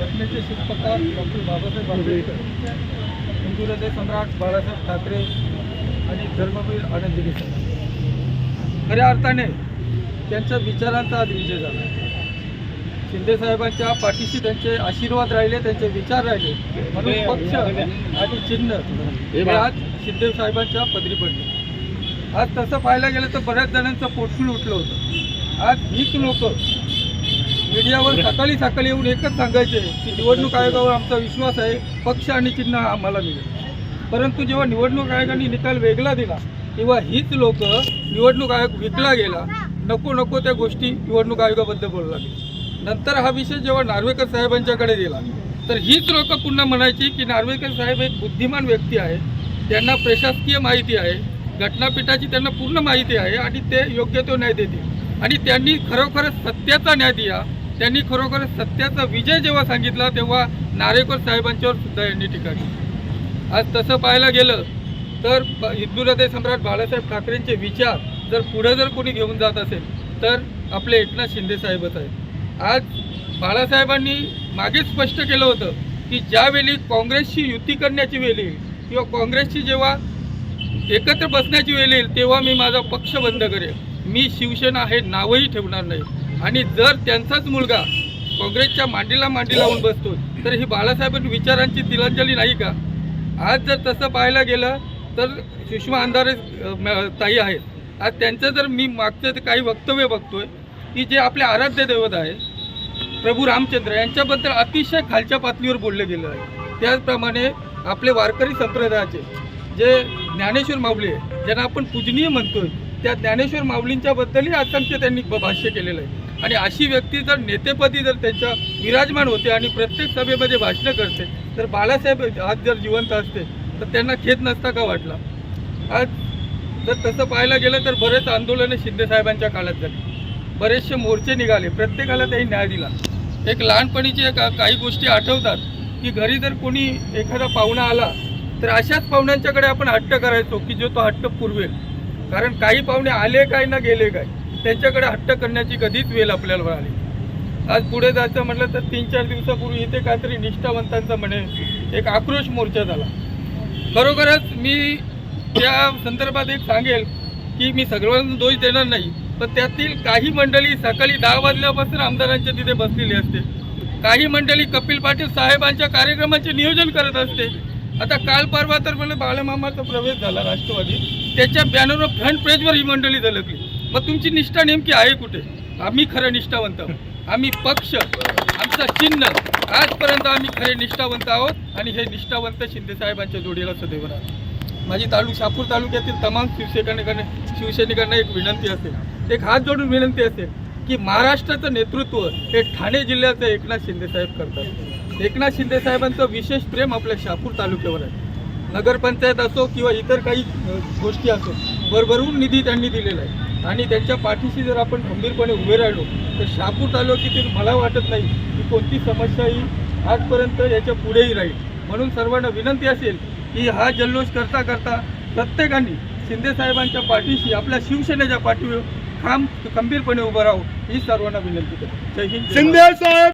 घटनेचे शिल्पकार डॉक्टर बाबासाहेब आंबेडकर हिंदू सम्राट बाळासाहेब ठाकरे आणि धर्मवीर आनंदगिरी साहेब खऱ्या अर्थाने त्यांच्या विचारांचा आज विजय झाला. शिंदेसाहेबांच्या पाठीशी त्यांचे आशीर्वाद राहिले त्यांचे विचार राहिले म्हणून पक्ष आणि चिन्ह हे आज शिंदेसाहेबांच्या पदरी पडले. आज तसं पाहायला गेलं तर बऱ्याच जणांचं पोटफुल उठलं होतं. आज वीस लोक मीडियावर सकाळी सकाळी येऊन एकच सांगायचे की निवडणूक आयोगावर आमचा विश्वास आहे पक्ष आणि चिन्ह आम्हाला मिळेल. परंतु जेव्हा निवडणूक आयोगाने निकाल वेगळा दिला तेव्हा हीच लोक निवडणूक आयोग विकला गेला. नको नको त्या गोष्टी निवडणूक आयोगाबद्दल बोलू लागले. नंतर हा विषय जेव्हा नार्वेकर साहेबांच्याकडे गेला तर हीच लोक पुन्हा म्हणायची की नार्वेकर साहेब एक बुद्धिमान व्यक्ती आहे त्यांना प्रशासकीय माहिती आहे घटनापीठाची त्यांना पूर्ण माहिती आहे आणि ते योग्य तो न्याय देतील. आणि त्यांनी खरोखरच सत्याचा न्याय दिला त्यांनी खरोखर सत्याचा विजय जेव्हा सांगितला तेव्हा नारेकर साहेबांच्यावर सुद्धा यांनी टीका केली. आज तसं पाहायला गेलं तर हिंदू हृदय सम्राट बाळासाहेब ठाकरेंचे विचार जर पुढे जर कोणी घेऊन जात असेल तर आपले एकनाथ शिंदे साहेबच आहेत. आज बाळासाहेबांनी मागे स्पष्ट केलं होतं की ज्यावेळी काँग्रेसशी युती करण्याची वेळ येईल किंवा काँग्रेसची जेव्हा एकत्र बसण्याची वेळ येईल तेव्हा मी माझा पक्ष बंद करेल मी शिवसेना हे नावही ठेवणार नाही. आणि जर त्यांचाच मुलगा काँग्रेसच्या मांडीला मांडी लावून बसतो तर ही बाळासाहेब विचारांची तिलांजली नाही का? आज जर तसं पाहायला गेलं तर सुषमा अंधारे ताई आहेत. आज त्यांचं जर मी मागचं काही वक्तव्य बघतोय की जे आपले आराध्य दैवत आहे प्रभू रामचंद्र यांच्याबद्दल अतिशय खालच्या पातळीवर बोललं गेलं आहे. त्याचप्रमाणे आपले वारकरी संप्रदायाचे जे ज्ञानेश्वर माऊली आहे ज्यांना आपण पूजनीय म्हणतोय त्या ज्ञानेश्वर माऊलींच्याबद्दलही असंख्य त्यांनी ब- भाष्य केलेलं आहे. आणि अशी व्यक्ती जर नेतेपदी जर त्यांच्या विराजमान होते आणि प्रत्येक सभेमध्ये भाषणं करते तर बाळासाहेब आज जर जिवंत असते तर त्यांना खेद नसता का वाटला? आज जर तसं पाहायला गेलं तर बरेच आंदोलनं शिंदेसाहेबांच्या काळात झाली. बरेचसे मोर्चे निघाले. प्रत्येकाला त्यांनी न्याय दिला. एक लहानपणीची का काही गोष्टी आठवतात की घरी जर कोणी एखादा पाहुणा आला तर अशाच पाहुण्यांच्याकडे आपण हट्ट करायचो की जो तो हट्ट पुरवेल. कारण काही पाहुणे आले काय ना गेले काय. त्यांच्याकडे हट्ट करण्याची कधीच वेळ आपल्याला आली आज पुढे जायचं म्हटलं तर तीन चार दिवसापूर्वी इथे काहीतरी निष्ठावंतांचा म्हणे एक आक्रोश मोर्चा झाला. खरोखरच मी त्या संदर्भात एक सांगेल की मी सगळ्यांना दोष देणार नाही पण त्यातील काही मंडळी सकाळी दहा वाजल्यापासून आमदारांच्या तिथे बसलेली असते. काही मंडळी कपिल पाटील साहेबांच्या कार्यक्रमाचे नियोजन करत असते. आता काल परवा तर मला बाळमामाचा प्रवेश झाला राष्ट्रवादी त्याच्या बॅनरवर फ्रंट पेजवर ही मंडळी झलकली. मग तुमची निष्ठा नेमकी आहे कुठे? आम्ही खरं निष्ठावंत आहोत. आम्ही पक्ष आमचा चिन्ह आजपर्यंत आम्ही खरे निष्ठावंत आहोत आणि हे निष्ठावंत शिंदेसाहेबांच्या जोडीला सदैव राहतो माझी तालुक शापूर तालुक्यातील तमाम शिवसेनेकडे शिवसैनिकांना एक विनंती असेल. एक हात जोडून विनंती असेल की महाराष्ट्राचं नेतृत्व हे ठाणे जिल्ह्याचं एकनाथ शिंदेसाहेब करतात. एकनाथ शिंदेसाहेबांचं विशेष प्रेम आपल्या शापूर तालुक्यावर आहे. नगरपंचायत असो किंवा इतर काही गोष्टी असो भरभरून निधी त्यांनी दिलेला आहे. आणि त्यांच्या पाठीशी जर आपण खंबीरपणे उभे राहिलो तर शहापूर तालुक्यातील मला वाटत नाही की कोणती समस्या ही आजपर्यंत याच्या पुढेही राहील. म्हणून सर्वांना विनंती असेल की हा जल्लोष करता करता प्रत्येकाने शिंदे साहेबांच्या पाठीशी आपल्या शिवसेनेच्या पाठीवर खांब खंबीरपणे उभं राहू ही सर्वांना विनंती करतो. जय हिंद. शिंदे साहेब!